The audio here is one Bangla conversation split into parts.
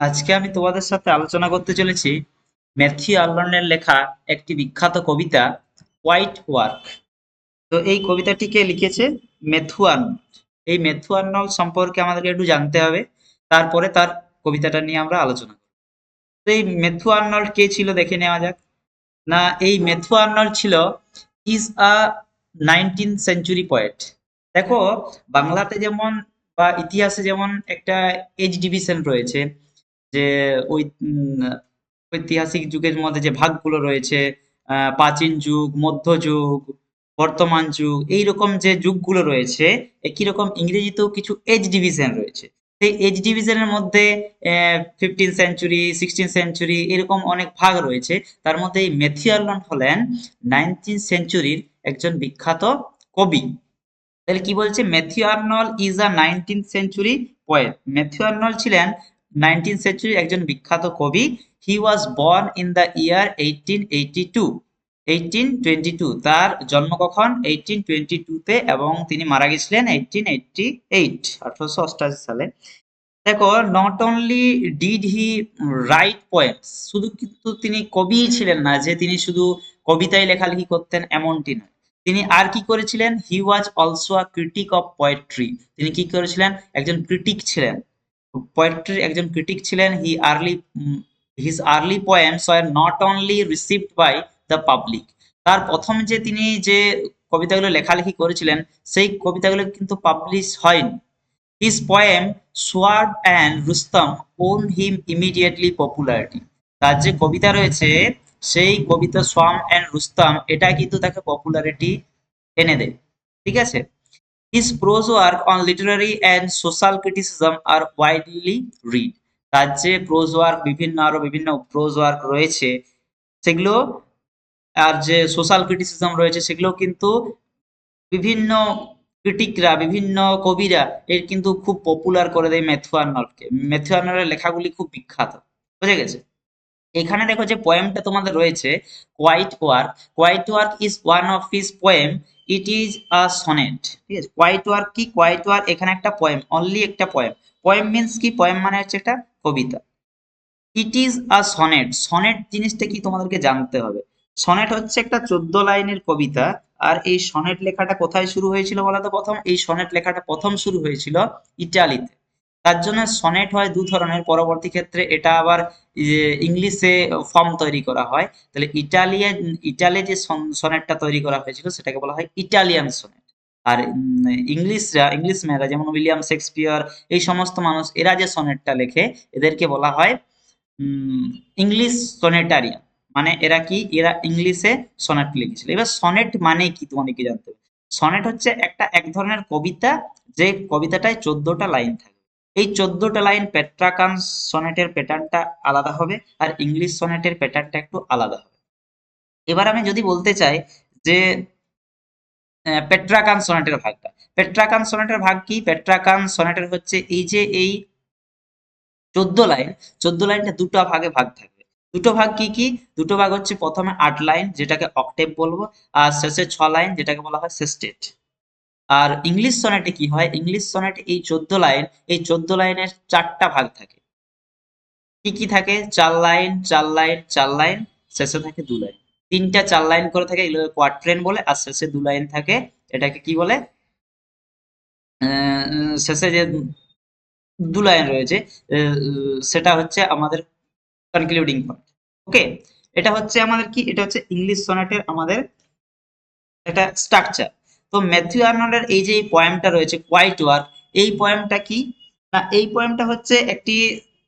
আজকে আমি তোমাদের সাথে আলোচনা করতে চলেছি ম্যাথিউ আর্লনের লেখা একটি বিখ্যাত কবিতা, হোয়াইট ওয়ার্ক। তো এই কবিতাটিকে লিখেছে? মেথু আর্নল্ড এই মেথু আর্নল্ড সম্পর্কে আমাদেরকে একটু জানতে হবে, তারপরে তার কবিতাটা নিয়ে আমরা আলোচনা করব। তো এই মেথু আর্নল্ড কে ছিল দেখে নেওয়া যাক। না, এই মেথু আর্নল্ড ছিল is a nineteen century poet দেখো, বাংলাতে যেমন বা ইতিহাসে যেমন একটা এজ ডিভিশন রয়েছে যে ওই ঐতিহাসিক যুগের মধ্যে যে ভাগগুলো রয়েছে প্রাচীন যুগ মধ্যযুগ বর্তমান যুগ এইরকম যে যুগগুলো রয়েছে, একই রকম ইংরেজিতেও কিছু এজ ডিভিশন রয়েছে। সেই এজ ডিভিশনের মধ্যে ফিফটিন সেঞ্চুরি সিক্সটিন সেঞ্চুরি এরকম অনেক ভাগ রয়েছে। তার মধ্যে এই ম্যাথিউ হলেন নাইনটিন সেঞ্চুরির একজন বিখ্যাত কবি। তাহলে কি বলছে? Matthew Arnold is a nineteen century poet Matthew Arnold ছিলেন নাইনটিন সেঞ্চুরি একজন বিখ্যাত কবি he was born in the year eighteen eighty two eighteen twenty two তার জন্ম কখন? এইটিন টোয়েন্টি টুতে এবং তিনি মারা গেছিলেন এইটিন এইটটি এইট আঠারোশো অষ্টাশি সালে। দেখো not only did he write poems শুধু কিন্তু তিনি কবিই ছিলেন না, যে তিনি শুধু কবিতায় লেখালেখি করতেন এমনটি নয়। তিনি আর কি করেছিলেন? He was also a critic of poetry তিনি কি করেছিলেন? একজন ক্রিটিক ছিলেন। পোয়েট্রির একজন ক্রিটিক ছিলেন he early his early poems are not only received by the public তার প্রথম যে তিনি যে কবিতাগুলো লেখালেখি করেছিলেন, সেই কবিতাগুলো কিন্তু পাবলিশ হয়নি। His poem Sohrab and Rustum won him immediately popularity তার যে কবিতা রয়েছে, সেই কবিতা সোয়াম অ্যান্ড রুস্তম এটা কিন্তু তাকে পপুলারিটি এনে দেয়। ঠিক আছে? His prose work on literary and social criticism are widely read তার যে প্রোজ ওয়ার্ক বিভিন্ন, আরও বিভিন্ন প্রোজ ওয়ার্ক রয়েছে। সেগুলো, আর যে সোশ্যাল ক্রিটিসিজম রয়েছে, সেগুলো কিন্তু বিভিন্ন ক্রিটিকরা বিভিন্ন কবিরা, এর কিন্তু খুব পপুলার করে দেয় ম্যাথু আর্নল্ডকে ম্যাথু আর্নল্ডের লেখাগুলি খুব বিখ্যাত। বুঝে গেছে? এখানে দেখো যে পোয়েমটা তোমাদের রয়েছে quiet work quiet work is one of his poem it is a sonnet ঠিক আছে? কোয়াইট ওয়ার কি? কোয়াইট ওয়ার এখানে একটা পয়েম অনলি একটা পয়েম পয়েম মিনস কি? পয়েম মানে হচ্ছে একটা কবিতা। It is a sonnet sonnet জিনিসটা কি তোমাদেরকে জানতে হবে? সনেট হচ্ছে একটা চোদ্দ লাইনের কবিতা, আর এই সনেট লেখাটা কোথায় শুরু হয়েছিল বলা তো প্রথম? এই সনেট লেখাটা প্রথম শুরু হয়েছিল ইটালিতে। তার জন্য সনেট হয় দু ধরনের। পরবর্তী ক্ষেত্রে এটা আবার ইংলিশে ফর্ম তৈরি করা হয়। তাহলে ইটালিয়ান, ইটালি যে সনেটটা তৈরি করা হয়েছিল, সেটাকে বলা হয় ইটালিয়ান সনেট। আর ইংলিশরা ইংলিশ মেয়েরা যেমন উইলিয়াম শেক্সপিয়ার, এই সমস্ত মানুষ, এরা যে সনেটটা লেখে, এদেরকে বলা হয় ইংলিশ সনেটারিয়ান। মানে এরা কি? এরা ইংলিশে সনেট লিখেছিল। এবার সনেট মানে কি? তোমাদেরকে জানতে হবে? সনেট হচ্ছে একটা, এক ধরনের কবিতা, যে কবিতাটায় চোদ্দটা লাইন থাকে। এই চোদ্দটা লাইন পেট্রাকান সনেটের প্যাটার্নটা আলাদা হবে আর ইংলিশ সনেটের প্যাটার্নটা একটু আলাদা হবে। এবার আমি যদি বলতে চাই যে আহ, পেট্রাকান সনেটের ভাগটা। পেট্রাকান সনেটের ভাগ কি? পেট্রাকান সনেটের হচ্ছে এই যে এই চোদ্দ লাইন চোদ্দ লাইনটা দুটো ভাগে ভাগ থাকবে। দুটো ভাগ কি কি? দুটো ভাগ হচ্ছে প্রথমে আট লাইন যেটাকে অক্টেভ বলব আর শেষে ছ লাইন যেটাকে বলা হয় সেস্টেট। আর ইংলিশ সনেটে কি হয়? ইংলিশ সনেটে এই চোদ্দ লাইন, এই চোদ্দ লাইনের চারটা ভাগ থাকে। কি কি থাকে? চার লাইন চার লাইন চার লাইন, শেষে থাকে দু লাইন। তিনটা চার লাইন করে থাকে, এগুলো কোয়াট্রেন বলে, আর শেষে দু লাইন থাকে, এটাকে কি বলে? শেষে যে দু লাইন রয়েছে সেটা হচ্ছে আমাদের কনক্লুডিং পয়েন্ট ওকে এটা হচ্ছে আমাদের কি? এটা হচ্ছে ইংলিশ সনেটের আমাদের একটা স্ট্রাকচার তো ম্যাথিউ আর্নল্ডের এই যে পয়েমটা রয়েছে কোয়াইট ওয়ার এই পয়েমটা কি? না, এই পয়েমটা হচ্ছে একটি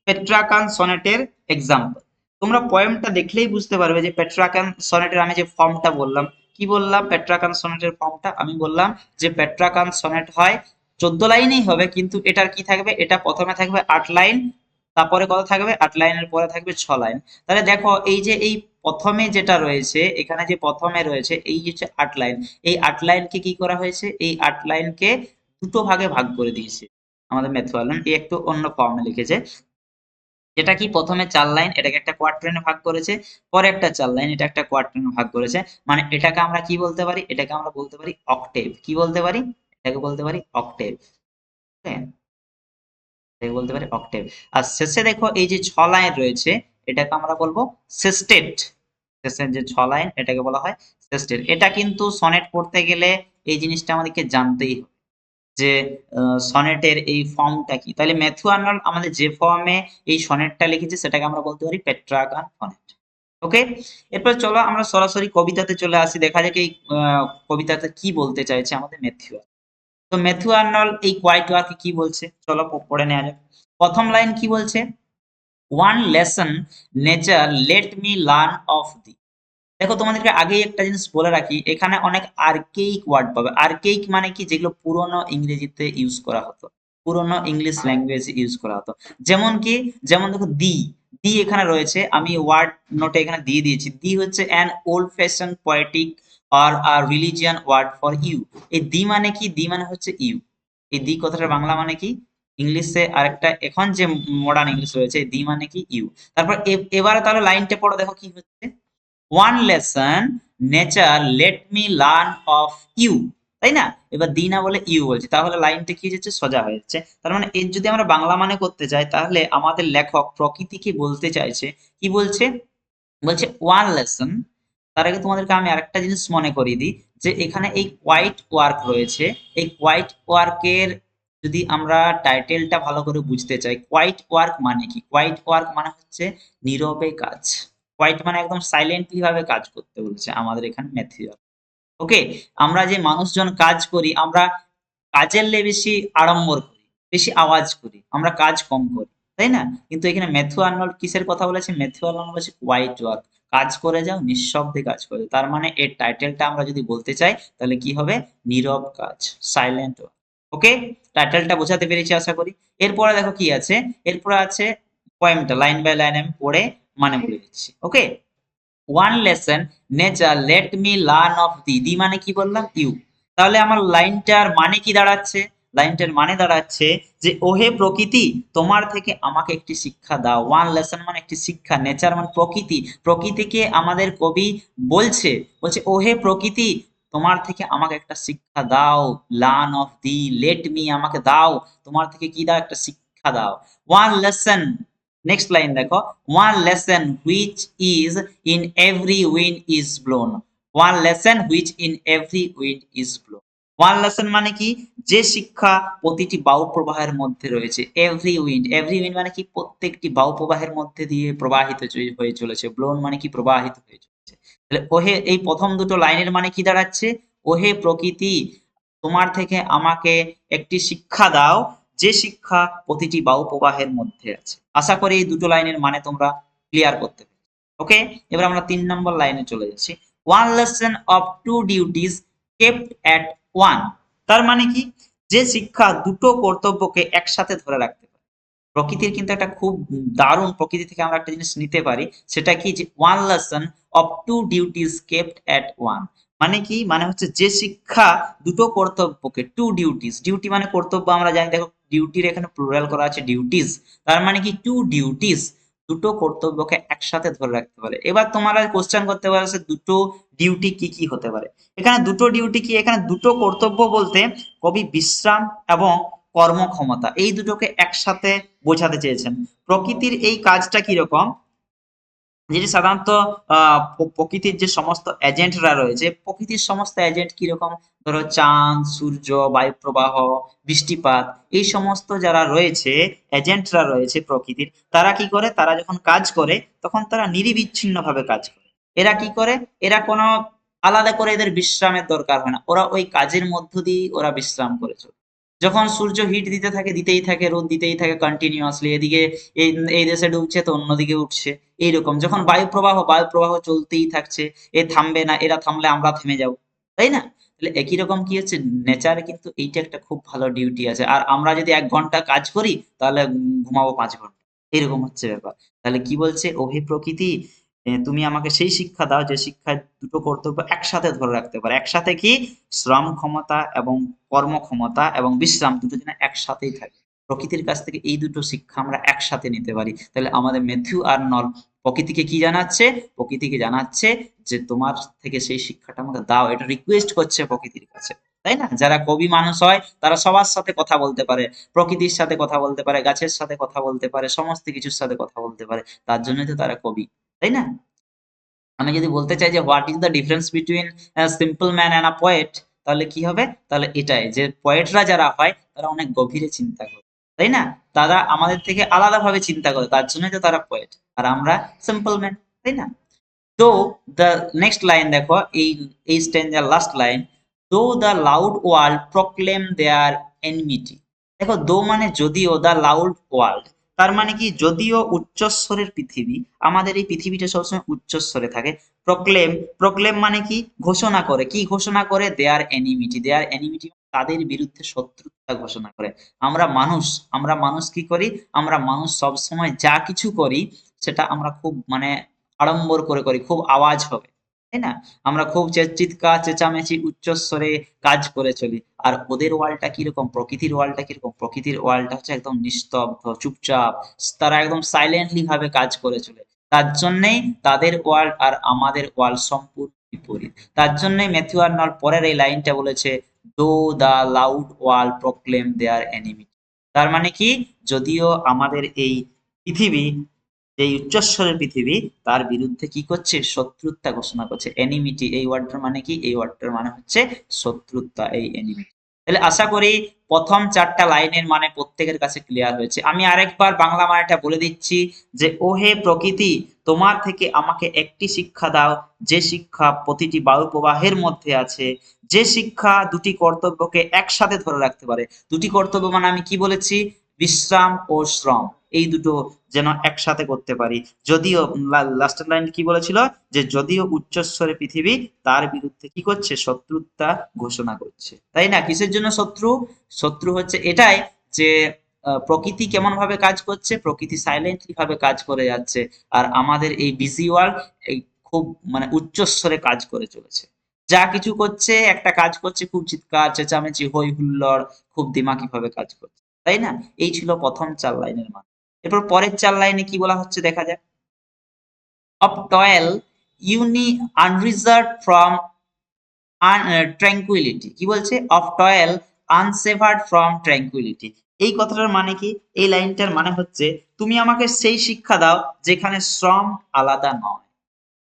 পেট্রাকান সনেটের এক্সাম্পল তোমরা পয়েমটা দেখলেই বুঝতে পারবে যে পেট্রাকান সনেটের আমি যে ফর্মটা বললাম, কি বললাম? পেট্রাকান সনেটের ফর্মটা আমি বললাম যে পেট্রাকান সনেট হয় চোদ্দ লাইনেই হবে, কিন্তু এটার কি থাকবে? এটা প্রথমে থাকবে আট লাইন, তারপরে কত থাকবে? আট লাইনের পরে থাকবে ছ লাইন। তাহলে দেখো, এই যে এই প্রথমে যেটা রয়েছে, এখানে যে প্রথমে রয়েছে, এই হচ্ছে আট লাইন। এই আট লাইনকে কি করা হয়েছে? এই আট লাইনকে দুটো ভাগে ভাগ করে দিয়েছে আমাদের ম্যাথু এই একটু অন্য ফর্মে লিখেছে। যেটা কি প্রথমে চার লাইন? এটাকে একটা কোয়ার্টারে ভাগ করেছে। পরে একটা চার লাইন, এটা একটা কোয়ার্টারে ভাগ করেছে। মানে এটাকে আমরা কি বলতে পারি? এটাকে আমরা বলতে পারি অক্টেভ কি বলতে পারি? এটাকে বলতে পারি অক্টেভ এটাকে বলতে পারি অক্টেভ আর শেষে দেখো, এই যে ছ লাইন রয়েছে এটাকে আমরা বলব সেস্টেট শেষের যে ছ লাইন, এটাকে বলা হয় সেস্টেট এটা কিন্তু সনেট পড়তে গেলে এই জিনিসটা আমাদেরকে জানতেই হবে যে সনেটের এই ফর্মটা কি। তাহলে ম্যাথু আর্নল্ড আমাদের যে ফর্মে এই সনেটটা লিখেছে, সেটাকে আমরা বলতে পারি পেট্রাগান সনেট। ওকে? এরপর চলো আমরা সরাসরি কবিতাতে চলে আসি। দেখা যাক এই কবিতাতে কি বলতে চাইছে আমাদের ম্যাথিউ। তো ম্যাথু আর্নল্ড এই কোয়াইট ওয়ার্কে কি বলছে? চলো পড়ে নেওয়া যাক। প্রথম লাইন কি বলছে? One lesson nature let me learn of thee দেখো, তোমাদেরকে আগেই একটা জিনিস বলে রাখি, এখানে অনেক আর্কেইক ওয়ার্ড পাবে। আর্কেইক মানে কি? যেগুলো পুরনো ইংরেজিতে ইউজ করা হতো। পুরনো ইংলিশ ল্যাঙ্গুয়েজ ইউজ করা হতো। যেমন কি? যেমন দেখো দি দি এখানে রয়েছে, আমি ওয়ার্ড নোটে এখানে দিয়ে দিয়েছি। দি হচ্ছে an old fashion poetic or or religion word for you এই দি মানে কি? দি মানে হচ্ছে ইউ এই দি কথাটার বাংলা মানে কি? ইংলিশে আরেকটা, এখন যে মডার্ন ইংলিশ রয়েছে দি মানে কি? ইউ তারপর এবারে তাহলে লাইনটা পড়ো, দেখো কি হচ্ছে। One lesson nature let me learn of you তাই না? এবার দি না বলে ইউ বলছে। তাহলে লাইনটা কি হচ্ছে সোজা হয়ে যাচ্ছে। তার মানে এর যদি আমরা বাংলা মানে করতে চাই তাহলে আমাদের লেখক প্রকৃতিকে বলতে চাইছে? কি বলছে? বলছে ওয়ান লেসন তার আগে তোমাদেরকে আমি আরেকটা জিনিস মনে করিয়ে দিই, যে এখানে এই কোয়াইট ওয়ার্ক রয়েছে। এই কোয়াইট ওয়ার্কের যদি আমরা টাইটেলটা ভালো করে বুঝতে চাই কোয়াইট ওয়ার্ক মানে কি? কোয়াইট ওয়ার্ক মানে হচ্ছে নীরবে কাজ। কোয়াইট মানে একদম সাইলেন্টলি ভাবে কাজ করতে বলছে আমাদের এখানে ম্যাথিওর ওকে আমরা যে মানুষজন কাজ করি, আমরা কাজের লে বেশি আড়ম্বর করি, বেশি আওয়াজ করি, আমরা কাজ কম করি, তাই না? কিন্তু এখানে ম্যাথু আর্নল্ড কিসের কথা বলেছে? ম্যাথু আর্নল্ড বলেছে কোয়াইট ওয়ার্ক কাজ করে যাও, নিঃশব্দে কাজ করে। তার মানে এর টাইটেলটা আমরা যদি বলতে চাই, তাহলে কি হবে? নীরব কাজ সাইলেন্ট ওয়ার্ক ওকে টাইটেলটা বোঝাতে পেরেছি আশা করি। এরপরে দেখো কি আছে? এরপরে আছে পয়েমটা লাইন বাই লাইন আমি পড়ে মানে বলে দিচ্ছি। Okay one lesson nature let me learn of thee thee মানে কি বললাম? ইউ তাহলে আমার লাইনটার মানে কি দাঁড়াচ্ছে? লাইনটার মানে দাঁড়াচ্ছে যে, ওহে প্রকৃতি, তোমার থেকে আমাকে একটি শিক্ষা দাও। ওয়ান লেসন মানে একটি শিক্ষা নেচার মানে প্রকৃতি। প্রকৃতিকে আমাদের কবি বলছে বলছে, ওহে প্রকৃতি তোমার থেকে আমাকে একটা শিক্ষা দাও learn of thee let me আমাকে দাও, তোমার থেকে কি দাও? একটা শিক্ষা দাও। ওয়ান লেসন নেক্সট লাইন দেখো। One lesson which is in every wind is blown one lesson which in every wind is blown one lesson মানে কি? যে শিক্ষা প্রতিটি বায়ু প্রবাহের মধ্যে রয়েছে। এভরি উইন্ড এভরি উইন্ড মানে কি? প্রত্যেকটি বায়ু প্রবাহের মধ্যে দিয়ে প্রবাহিত হয়ে চলেছে। ব্লোন মানে কি? প্রবাহিত হয়ে তাহলে ওহে, এই প্রথম দুটো লাইনের মানে কি দাঁড়াচ্ছে? ওহে প্রকৃতি, তোমার থেকে আমাকে একটি শিক্ষা দাও, যে শিক্ষা প্রতিটি বায়ু প্রবাহের মধ্যে আছে। আশা করি এই দুটো লাইনের মানে তোমরা ক্লিয়ার করতে ওকে এবার আমরা তিন নম্বর লাইনে চলে যাচ্ছি। One lesson of two duties kept at one তার মানে কি? যে শিক্ষা দুটো কর্তব্যকে একসাথে ধরে রাখতে প্রকৃতির কিন্তু একটা খুব দারুণ প্রকৃতি থেকে আমরা একটা জিনিস নিতে পারি, সেটা কি যে one lesson of two duties kept at one মানে কি? মানে হচ্ছে যে শিক্ষা দুটো কর্তব্যকে টু ডিউটিস ডিউটি মানে কর্তব্য আমরা জানি, দেখো ডিউটির এখানে প্লুরাল করা আছে ডিউটিস তার মানে কি? টু ডিউটিস দুটো কর্তব্যকে একসাথে ধরে রাখতে পারে। এবার তোমরা কোশ্চেন করতে পারো যে দুটো ডিউটি কি কি হতে পারে। এখানে দুটো ডিউটি কি? এখানে দুটো কর্তব্য বলতে কবি বিশ্রাম এবং কর্মক্ষমতা, এই দুটোকে একসাথে বোঝাতে চেয়েছেন। প্রকৃতির এই কাজটা কীরকম? যেটি সাধারণত আহ প্রকৃতির যে সমস্ত এজেন্টরা রয়েছে, প্রকৃতির সমস্ত এজেন্ট কীরকম? ধরো চাঁদ, সূর্য, বায়ু প্রবাহ, বৃষ্টিপাত, এই সমস্ত যারা রয়েছে, এজেন্টরা রয়েছে প্রকৃতির, তারা কি করে? তারা যখন কাজ করে, তখন তারা নিরবিচ্ছিন্ন ভাবে কাজ করে। এরা কি করে? এরা কোনো আলাদা করে এদের বিশ্রামের দরকার হয় না। ওরা ওই কাজের মধ্য দিয়ে ওরা বিশ্রাম করে চলে। যখন সূর্য হিট দিতে থাকে দিতেই থাকে রোদ দিতেই থাকে কন্টিনিউয়াসলি এদিকে এই এই দেশে ডুবছে তো অন্যদিকে উঠছে। এইরকম যখন বায়ু প্রবাহ বায়ু প্রবাহ চলতেই থাকছে এ থামবে না এরা থামলে আমরা থেমে যাব। তাই না? তাহলে একই রকম কি হচ্ছে? নেচারে কিন্তু এইটা একটা খুব ভালো ডিউটি আছে। আর আমরা যদি এক ঘণ্টা কাজ করি তাহলে ঘুমাবো পাঁচ ঘণ্টা। এরকম হচ্ছে ব্যাপার। তাহলে কি বলছে? ওহে প্রকৃতি এ, তুমি আমাকে সেই শিক্ষা দাও যে শিক্ষায় দুটো কর্তব্য একসাথে ধরে রাখতে পারে। একসাথে কি? শ্রম ক্ষমতা এবং কর্ম ক্ষমতা এবং বিশ্রাম দুটো যেন একসাথেই থাকে। প্রকৃতির কাছ থেকে এই দুটো শিক্ষা আমরা একসাথে নিতে পারি। তাহলে আমাদের মেথিউ আর নল প্রকৃতিকে কি জানাচ্ছে? প্রকৃতিকে জানাচ্ছে যে তোমার থেকে সেই শিক্ষাটা আমাকে দাও। এটা রিকোয়েস্ট করছে প্রকৃতির কাছে। তাই না? যারা কবি মানুষ হয়, তারা সবার সাথে কথা বলতে পারে। প্রকৃতির সাথে কথা বলতে পারে, গাছের সাথে কথা বলতে পারে, সমস্ত কিছুর সাথে কথা বলতে পারে। তার জন্যই তো তারা কবি। তাই না? আমি যদি বলতে চাই যে what is the difference between simple man and a poet তাহলে কি হবে? তাহলে এটাই যে পোয়েটরা যারা হয়, তারা অনেক গভীরে চিন্তা করে, তাই না? তারা আমাদের থেকে আলাদাভাবে চিন্তা করে, তার জন্যই তো তারা পোয়েট আর আমরা সিম্পল ম্যান তাই না? তো দ্য নেক্সট লাইন দেখো, এই এই stanza last line though the loud world proclaim their enmity দেখো দো মানে যদিও দ্য লাউড ওয়ার্ল্ড তার মানে কি, যদিও উচ্চস্বরের পৃথিবী, আমাদের এই পৃথিবীটা সবসময় উচ্চস্বরে থাকে। প্রক্লেম প্রক্লেম মানে কি? ঘোষণা করে। কি ঘোষণা করে? দেয়ার এনিমিটি দেয়ার এনিমিটি তাদের বিরুদ্ধে শত্রুতা ঘোষণা করে। আমরা মানুষ আমরা মানুষ কি করি? আমরা মানুষ সব সময় যা কিছু করি, সেটা আমরা খুব মানে আড়ম্বর করে করি, খুব আওয়াজ হবে। তাই না? আমরা খুব চিৎকার, চেঁচামেচি, উচ্চস্বরে কাজ করে চলি। আর ওদের ওয়ার্ল্ডটা কীরকম? প্রকৃতির ওয়ার্ল্ডটা কীরকম? প্রকৃতির ওয়ার্ল্ডটা হচ্ছে একদম নিস্তব্ধ, চুপচাপ। তারা একদম সাইলেন্টলি ভাবে কাজ করে চলে। তার জন্যেই তাদের ওয়ার্ল্ড আর আমাদের ওয়ার্ল্ড সম্পূর্ণ বিপরীত। তার জন্যই ম্যাথিউ আর্নল্ড পরের এই লাইনটা বলেছে though the loud world proclaim their enemy তার মানে কি? যদিও আমাদের এই পৃথিবী এই উচ্চস্বরের পৃথিবী তার বিরুদ্ধে কি করছে? শত্রুতা ঘোষণা করছে। এনিমিটি এই ওয়ার্ডটার মানে কি? এই ওয়ার্ডটার মানে হচ্ছে শত্রুতা, এই এনিমিটি তাহলে আশা করি প্রথম চারটা লাইনের মানে প্রত্যেকের কাছে ক্লিয়ার হয়েছে। আমি আরেকবার বাংলা মানেটা বলে দিচ্ছি যে, ওহে প্রকৃতি, তোমার থেকে আমাকে একটি শিক্ষা দাও। যে শিক্ষা প্রতিটি বায়ু প্রবাহের মধ্যে আছে, যে শিক্ষা দুটি কর্তব্যকে একসাথে ধরে রাখতে পারে। দুটি কর্তব্য মানে আমি কি বলেছি? বিশ্রাম ও শ্রম। এই দুটো যেন একসাথে করতে পারি। যদিও লাস্টের লাইন কি বলেছিল? যে যদিও উচ্চস্বরে পৃথিবী, তার বিরুদ্ধে কি করছে? শত্রুতা ঘোষণা করছে। তাই না? কিসের জন্য শত্রু? শত্রু হচ্ছে এটাই যে প্রকৃতি কেমন ভাবে কাজ করছে? প্রকৃতি সাইলেন্টলি ভাবে কাজ করে যাচ্ছে। আর আমাদের এই বিজি ওয়ার্ল্ড এই খুব মানে উচ্চস্বরে কাজ করে চলেছে। যা কিছু করছে, একটা কাজ করছে, খুব চিৎকার, চেঁচামেচি হই হুল্লোড় খুব দিমাগি ভাবে কাজ করছে। তাই না? এই ছিল প্রথম চার লাইনের মান এরপর পরের চার লাইনে কি বলা হচ্ছে দেখা যাক। Of toil uni unreserved from tranquillity কি বলছে? Of toil unsevered from tranquillity এই কথাটার মানে কি? এই লাইনটার মানে হচ্ছে, তুমি আমাকে সেই শিক্ষা দাও যেখানে শ্রম আলাদা নয়।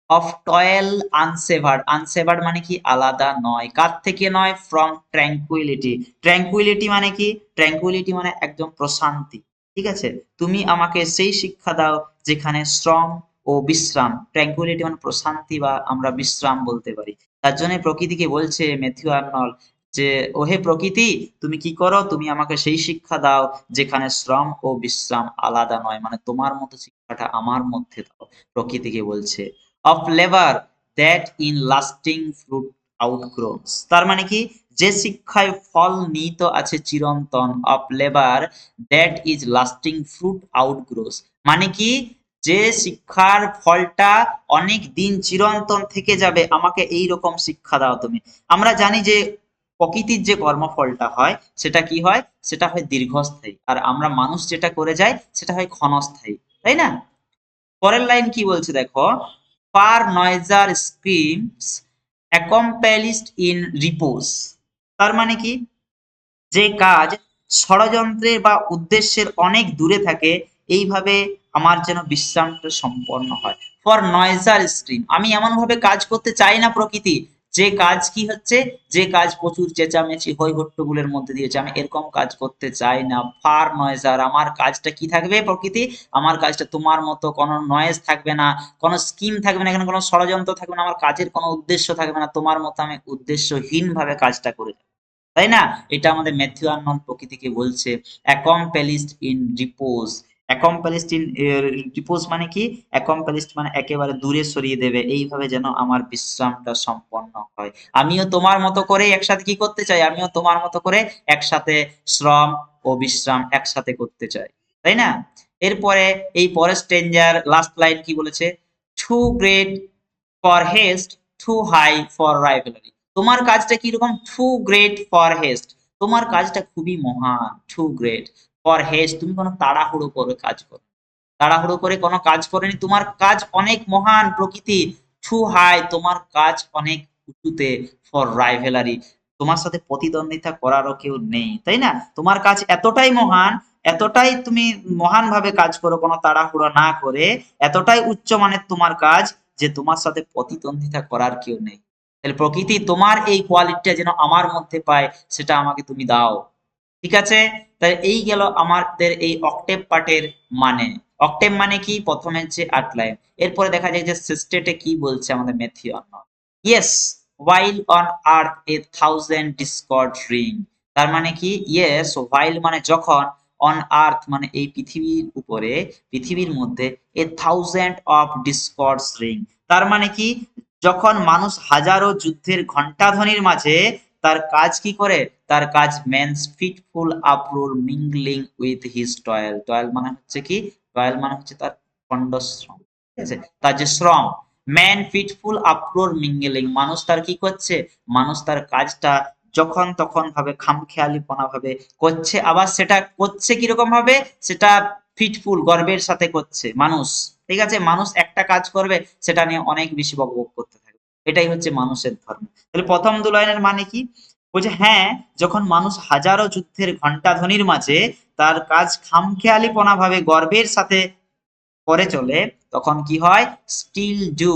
অফ টয়েল আনসেভার্ড আনসেভার্ড মানে কি? আলাদা নয়। কার থেকে নয়? ফ্রম ট্র্যাঙ্কুইলিটি ট্র্যাঙ্কুইলিটি মানে কি? ট্র্যাঙ্কুইলিটি মানে একদম প্রশান্তি। ঠিক আছে? তুমি আমাকে সেই শিক্ষা দাও যেখানে শ্রম ও বিশ্রাম ট্র্যাঙ্কুইলিটি মানে প্রশান্তি বা আমরা বিশ্রাম বলতে পারি। তার জন্য প্রকৃতিকে বলছে ম্যাথিউ আর্নল যে, ওহে প্রকৃতি, তুমি কি করো? তুমি আমাকে সেই শিক্ষা দাও যেখানে শ্রম ও বিশ্রাম আলাদা নয় মানে তোমার মতো শিক্ষাটা আমার মধ্যে দাও। প্রকৃতিকে বলছে of labour that in lasting fruit outgrows তার মানে কি? যে শিক্ষায় ফল নিহিত আছে চিরন্তন of labour that is lasting fruit outgrows মানে কি? যে শিক্ষার ফলটা অনেক দিন চিরন্তন থেকে যাবে, আমাকে এই রকম শিক্ষা দাও তুমি। আমরা জানি যে প্রকৃতির যে কর্মফলটা হয়, সেটা কি হয়? সেটা হয় দীর্ঘস্থায়ী। আর আমরা মানুষ যেটা করে যাই, সেটা হয় ক্ষণস্থায়ী। তাই না? পরের লাইন কি বলছে দেখো? Far noisier schemes accomplished in repose তার মানে কি? যে কাজ ষড়যন্ত্রের বা উদ্দেশ্যের অনেক দূরে থাকে, এইভাবে আমার যেন বিশ্রামটা সম্পন্ন হয়। ফর নয়জার স্ট্রিম আমি এমন ভাবে কাজ করতে চাই না প্রকৃতি। যে কাজ কি হচ্ছে? যে কাজ প্রচুর চেঁচামেচি হই হট্টগুলের মধ্যে দিয়েছে আমি এরকম কাজ করতে চাই না, ফার নয়েজার আমার কাজটা কি থাকবে প্রকৃতি? আমার কাজটা তোমার মতো কোনো নয়েজ থাকবে না, কোনো স্কিম থাকবে না, এখানে কোনো ষড়যন্ত্র থাকবে না, আমার কাজের কোনো উদ্দেশ্য থাকবে না, তোমার মতো আমি উদ্দেশ্যহীন ভাবে কাজটা করে। তাই না? এটা আমাদের ম্যাথিউ আর্নল্ড প্রকৃতিকে বলছে অ্যাকম্প্যালিশড ইন রিপোজ অ্যাকম্প্যালিশড ইন রিপোজ মানে কি? অ্যাকম্প্যালিশড মানে একেবারে দূরে সরিয়ে দেবে। এইভাবে যেন আমার বিশ্রামটা সম্পন্ন হয়। আমিও তোমার মতো করে একসাথে কি করতে চাই? আমিও তোমার মতো করে একসাথে শ্রম ও বিশ্রাম একসাথে করতে চাই। তাই না? এরপরে এই পরের স্টেঞ্জার লাস্ট লাইন কি বলেছে? Too great for haste too high for rivalry তোমার কাজটা কীরকম? টু গ্রেট ফর হেস্ট তোমার কাজটা খুবই মহান। টু গ্রেট ফর হেস্ট তুমি কোনো তাড়াহুড়ো করে কাজ করো। তাড়াহুড়ো করে কোনো কাজ করেনি, তোমার কাজ অনেক মহান প্রকৃতি। টু হাই তোমার কাজ অনেক উঁচুতে ফর রাইভেলারি তোমার সাথে প্রতিদ্বন্দ্বিতা করারও কেউ নেই, তাই না? তোমার কাজ এতটাই মহান, এতটাই তুমি মহান ভাবে কাজ করো, কোনো তাড়াহুড়ো না করে, এতটাই উচ্চ মানের তোমার কাজ যে তোমার সাথে প্রতিদ্বন্দ্বিতা করার কেউ নেই। তাহলে প্রকৃতি তোমার এই কোয়ালিটিটা যেন আমার মধ্যে পায়, সেটা আমাকে তুমি দাও। ঠিক আছে? তাহলে এই গেল আমাদের এই অক্টেভ পার্টের মানে। অক্টেভ মানে কি? প্রথমে হচ্ছে আউটলাইন এরপরে দেখা যায় যে সিস্টেটে কি বলছে আমাদের মেথিয়ন yes while on earth a thousand discord ring তার মানে কি? ইয়েস while মানে যখন অন আর্থ মানে এই পৃথিবীর উপরে, পৃথিবীর মধ্যে a thousand of discords ring তার মানে কি? যখন মানুষ হাজারো যুদ্ধের ঘণ্টাধ্বনির মাঝে তার কাজ কি করে? তার কাজ man's fitful uproar mingling with his toil toil মানে হচ্ছে কি? টয়েল মানে হচ্ছে তার খণ্ডশ্রম ঠিক আছে? তার যে শ্রম ম্যান ফিটফুল আপ্রোর মিঙ্গেলিং মানুষ তার কি করছে? মানুষ তার কাজটা যখন তখন ভাবে খামখেয়ালিপনা ভাবে করছে। আবার সেটা করছে কীরকম ভাবে? সেটা ফিটফুল গর্বের সাথে করছে। মানুষ, ঠিক আছে? মানুষ একটা কাজ করবে, সেটা নিয়ে অনেক বেশি বকবক করতে থাকবে এটাই হচ্ছে মানুষের ধর্ম। তাহলে প্রথম দু লাইনের মানে কি? বলছে হ্যাঁ যখন মানুষ হাজারো যুদ্ধের ঘণ্টাধ্বনির মাঝে তার কাজ খামখেয়ালিপনা ভাবে গর্বের সাথে করে চলে, তখন কি হয়? Still do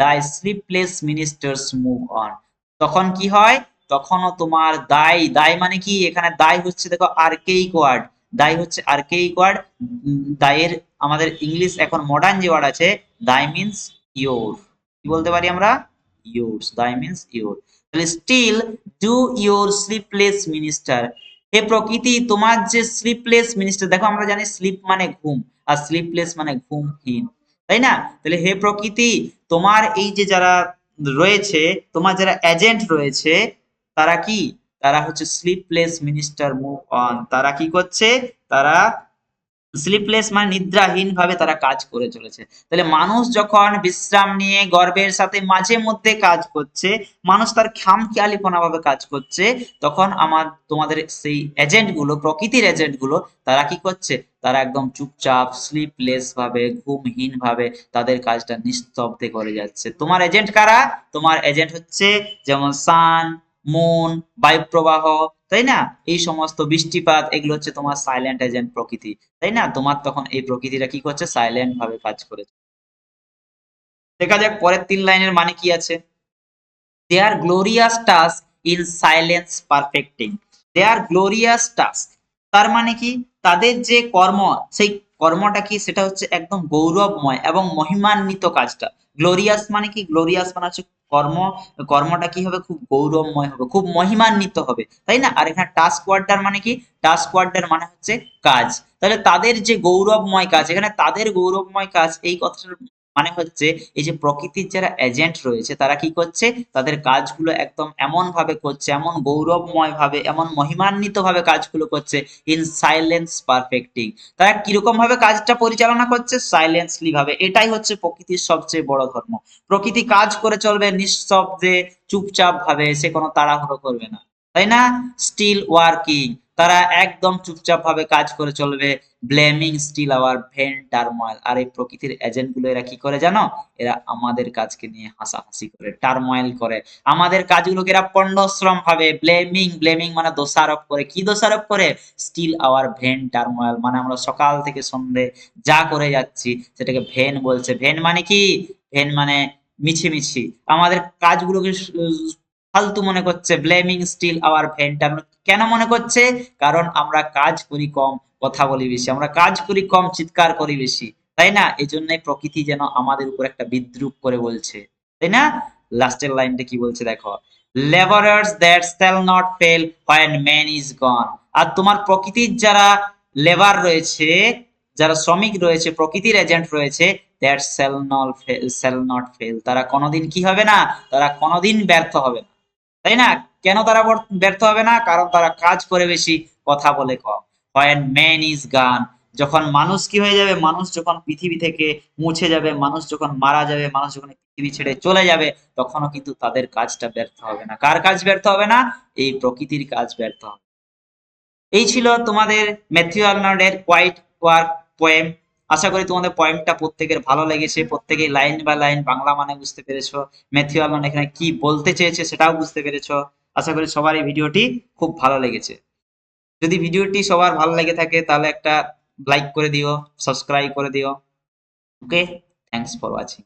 thy sleepless ministers move on তখন কি হয়? তখনও তোমার দায় দায় মানে কি? এখানে দায় হচ্ছে, দেখো আর্কেইক ওয়ার্ড দায় হচ্ছে আর্কেইক ওয়ার্ড দায়ের আমাদের ইংলিশ এখন মডার্ন যে ওয়ার্ড আছে, দায় মিনস ইয়োর কি বলতে পারি আমরা? ইয়োরস দায় মিনস ইয়োর তাহলে still do your sleepless minister হে প্রকৃতি, তোমার যে স্লিপলেস মিনিস্টার দেখো আমরা জানি স্লিপ মানে ঘুম, আর স্লিপলেস মানে ঘুমহীন, তাই না? তাহলে হে প্রকৃতি, তোমার এই যে যারা রয়েছে, তোমার যারা এজেন্ট রয়েছে, তারা কি? তারা হচ্ছে স্লিপলেস মিনিস্টার মুভ অন তারা কি করছে? তারা স্লিপলেস মানে নিদ্রাহীন ভাবে তারা কাজ করে চলেছে। তাহলে মানুষ যখন বিশ্রাম নিয়ে গর্বের সাথে মাঝে মধ্যে কাজ করছে, মানুষ তার খামখেয়ালিপনা ভাবে কাজ করছে, তখন আমার, তোমাদের সেই এজেন্টগুলো, প্রকৃতির এজেন্টগুলো, তারা কি করছে? তারা একদম চুপচাপ স্লিপলেস ভাবে ঘুমহীন ভাবে তাদের কাজটা নিস্তব্ধে করে যাচ্ছে। তোমার এজেন্ট কারা? তোমার এজেন্ট হচ্ছে যেমন সান মুন, বায়ুপ্রবাহ, তাই না? এই সমস্ত বৃষ্টিপাত, এগুলো হচ্ছে তোমার সাইলেন্ট এজেন্ট প্রকৃতি, তাই না? তোমার তখন এই প্রকৃতিটা কি করছে? সাইলেন্ট ভাবে কাজ করে দেখা যাক পরের তিন লাইনের মানে কি আছে। They are glorious task in silence perfecting they are glorious task তার মানে কি? তাদের যে কর্ম, সেই কর্মটা কি? সেটা হচ্ছে একদম গৌরবময় এবং মহিমান্বিত কাজটা। গ্লোরিয়াস মানে কি? গ্লোরিয়াস মানে হচ্ছে কর্ম, কর্মটা কি হবে? খুব গৌরবময় হবে, খুব মহিমান্বিত হবে, তাই না? আর এখানে টাস্ক ওয়ার্ডার মানে কি? টাস্ক ওয়ার্ডার মানে হচ্ছে কাজ। তাহলে তাদের যে গৌরবময় কাজ, এখানে তাদের গৌরবময় কাজ এই কথাটার মানে হচ্ছে এই যে প্রকৃতির যারা এজেন্ট রয়েছে, তারা কি করছে? তাদের কাজগুলো একদম এমন ভাবে করছে, এমন গৌরবময় ভাবে এমন মহিমান্বিত ভাবে কাজগুলো করছে ইন সাইলেন্স পারফেক্টিং তারা কীরকম ভাবে কাজটা পরিচালনা করছে? সাইলেন্সলি ভাবে এটাই হচ্ছে প্রকৃতির সবচেয়ে বড় ধর্ম। প্রকৃতি কাজ করে চলবে, নিঃশব্দে চুপচাপ ভাবে সে কোনো তাড়াহুড়ো করবে না। তাই না? স্টিল ওয়ার্কিং তারা একদম চুপচাপ ভাবে কাজ করে চলবে blaming still our vain turmoil আর এই প্রকৃতির এজেন্টগুলো এরা কি করে জানো? এরা আমাদের কাজকে নিয়ে হাসাহাসি করে টার্ময়েল করে। আমাদের কাজগুলোকে এরা পণ্ডশ্রম ভাবে ব্লেমিং ব্লেমিং মানে দোষারোপ করে। কি দোষারোপ করে? স্টিল আওয়ার ভেন টার্ময়েল মানে আমরা সকাল থেকে সন্ধে যা করে যাচ্ছি, সেটাকে ভেন বলছে। ভেন মানে কি? ভেন মানে মিছিমিছি। আমাদের কাজগুলোকে ফালতু মনে করছে ব্লেমিং স্টিল আওয়ার ভেন্টার কেন মনে করছে? কারণ আমরা কাজ করি কম, কথা বলি বেশি। আমরা কাজ করি কম, চিৎকার করি বেশি। তাই না? এই জন্যই প্রকৃতি যেন আমাদের উপর একটা বিদ্রুপ করে বলছে। তাই না? লাস্টের লাইনটা কি বলছে দেখো? Labourers that shall not fail when man is gone আর তোমার প্রকৃতির যারা লেবার রয়েছে, যারা শ্রমিক রয়েছে, প্রকৃতির এজেন্ট রয়েছে that shall not fail shall not fail তারা কোনোদিন কি হবে না? তারা কোনোদিন ব্যর্থ হবে না। তাই না? কেন তারা ব্যর্থ হবে না? কারণ তারা কাজ করে বেশি কথা বলে কম। হোয়েন ম্যান ইজ গান যখন মানুষ কি হয়ে যাবে? মানুষ যখন পৃথিবী থেকে মুছে যাবে, মানুষ যখন মারা যাবে, মানুষ যখন পৃথিবী ছেড়ে চলে যাবে, তখনও কিন্তু তাদের কাজটা ব্যর্থ হবে না। কার কাজ ব্যর্থ হবে না? এই প্রকৃতির কাজ ব্যর্থ হবে। এই ছিল তোমাদের ম্যাথিউ আর্নল্ডের কোয়াইট ওয়ার্ক পোয়েম আশা করি তোমাদের পয়েন্টটা প্রত্যেকের ভালো লেগেছে। প্রত্যেকেই লাইন বাই লাইন বাংলা মানে বুঝতে পেরেছ। ম্যাথিউ আলমান এখানে কি বলতে চেয়েছে সেটাও বুঝতে পেরেছ। আশা করি সবার এই ভিডিওটি খুব ভালো লেগেছে। যদি ভিডিওটি সবার ভালো লেগে থাকে, তাহলে একটা লাইক করে দিও সাবস্ক্রাইব করে দিও। Okay thanks for watching